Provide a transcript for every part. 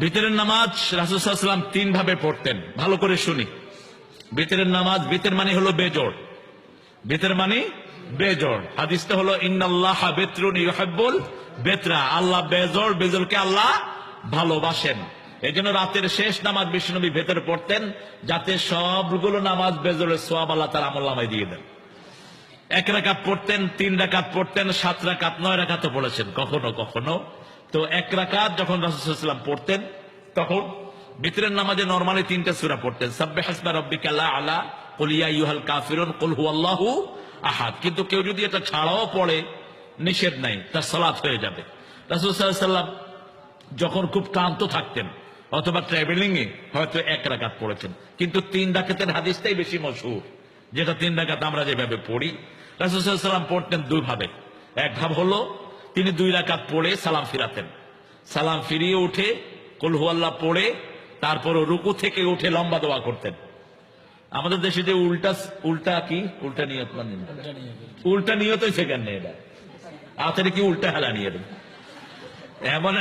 ভিতরের নামাজ রাসুসাল্লাম তিন ভাবে পড়তেন। ভালো করে শুনি। ভিতরের নামাজ ভিতর মানে হলো বেজোড়। ভিতর মানে বেজোড়। হাদিসটা হলো, ইন্নাল্লাহ বেতরুন বেতরা। আল্লাহ বেজোড়, বেজোড়কে আল্লাহ ভালোবাসেন। এই জন্য রাতের শেষ নামাজ বিষ্ণুনবী ভেতরে পড়তেন, যাতে সবগুলো নামাজ বেজোড়ের সোয়াব আল্লাহ তার আমল নামায় দিয়ে দেন। এক রাকাত পড়তেন, তিন রাকাত পড়তেন, সাত রাকাত, নয় রাকাতও পড়েছেন। কখনো কখনো তো এক রাকাত যখন রাসুলাম পড়তেন, তখন ভিতরের নামাজে নর্মালি তিনটা সুরা পড়তেন। সাব্বে হাসবা রব্বিকা লা আলা কুলিয়া ইউহাল কাফিরুন, কুল হুয়াল্লাহু আহাদ। কিন্তু কেউ যদি এটা ছাড়াও পড়ে, নিষেধ নাই, তার সালাত হয়ে যাবে। রাসুল সাল্লাম যখন খুব ক্লান্ত থাকতেন, অথবা ট্রাভেলিং এ হয়তো এক রাকাত পড়েছেন, কিন্তু তিন রাকাতের হাদিসটাই বেশি মশহুর, যেটা তিন ডাকাত আমরা যেভাবে পড়ি। রাসুসাল্লাম পড়তেন দুই ভাবে এক ভাব হলো তিনি দুই রাকাত পড়ে সালাম ফিরাতেন। সালাম ফিরিয়ে উঠে কলহুয়াল্লাহ পড়ে তারপর রুকু থেকে উঠে লম্বা দোয়া করতেন। আমাদের দেশে যে উল্টা উল্টা কি? উল্টা নিয়ত মানে উল্টা নিয়তই সেখানে এটা? কি উল্টা হেলা নিয়ে এমন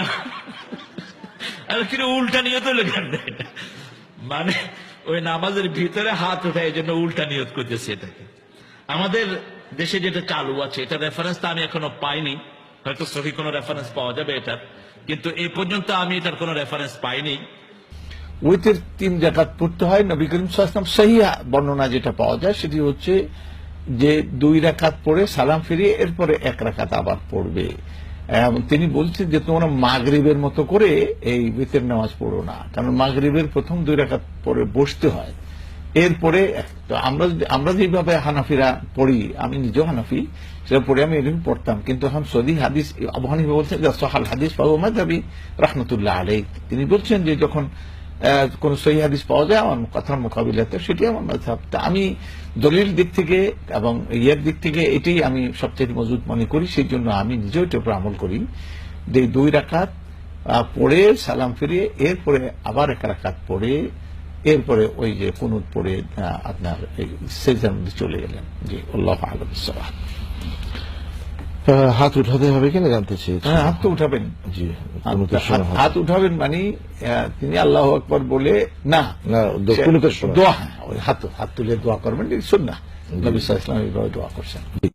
কিন্তু উল্টা নিয়ত লেখেন মানে ওই নামাজের ভিতরে হাত উঠে এই জন্য উল্টা নিয়ত করতেছে এটাকে। আমাদের দেশে যেটা চালু আছে এটা রেফারেন্স তো আমি এখনও পাইনি। হয়তো সহি কোনো রেফারেন্স পাওয়া যাবে এটার কিন্তু এই পর্যন্ত আমি এটার কোনো রেফারেন্স পাইনি। উইথের তিন জাকাত পড়তে হয়, নবী করিম সাল্লাম সেই বর্ণনা যেটা পাওয়া যায়, সেটি হচ্ছে যে দুই রাকাত পড়ে সালাম ফিরিয়ে, এরপরে এক রাকাত আবার পড়বে। তিনি বলছেন যে তোমরা মাগরিবের মতো করে এই বিতের নামাজ পড়ো না। কারণ মাগরিবের প্রথম দুই রাকাত পরে বসতে হয়। এরপরে আমরা আমরা যেভাবে হানাফিরা পড়ি আমি নিজেও হানাফি সেটা পড়ে আমি এরকম পড়তাম। কিন্তু এখন সদি হাদিস আবু হানিফা বলছেন সহাল হাদিস পাবো মাদাবি রহমতুল্লাহ আলাই তিনি বলছেন যে যখন কোন সহি হাদিস পাওয়া যায় আমার কথার মোকাবিলাতে সেটি আমার মাঝাব তা আমি দলিল দিক থেকে এবং ইয়ের দিক থেকে এটাই আমি সবচেয়ে মজবুত মনে করি সেই জন্য আমি নিজেও এটার উপর আমল করি। যে দুই আহ, পড়ে সালাম ফিরিয়ে এরপরে আবার এক রাকাত পড়ে এরপরে ওই যে কুনুত পড়ে আপনার সেজার মধ্যে চলে গেলেন। জি আল্লাহ আলম হাত উঠাতে হবে কিনা জানতে চেয়েছি। হ্যাঁ হাত তো উঠাবেন। জি হাত- উঠাবেন মানে তিনি আল্লাহ আকবর বলে না। দোয়া হ্যাঁ, ওই হাত হাত তুলে দোয়া করবেন শুন না নবী ওয়াসাল্লাম এইভাবে দোয়া করছেন।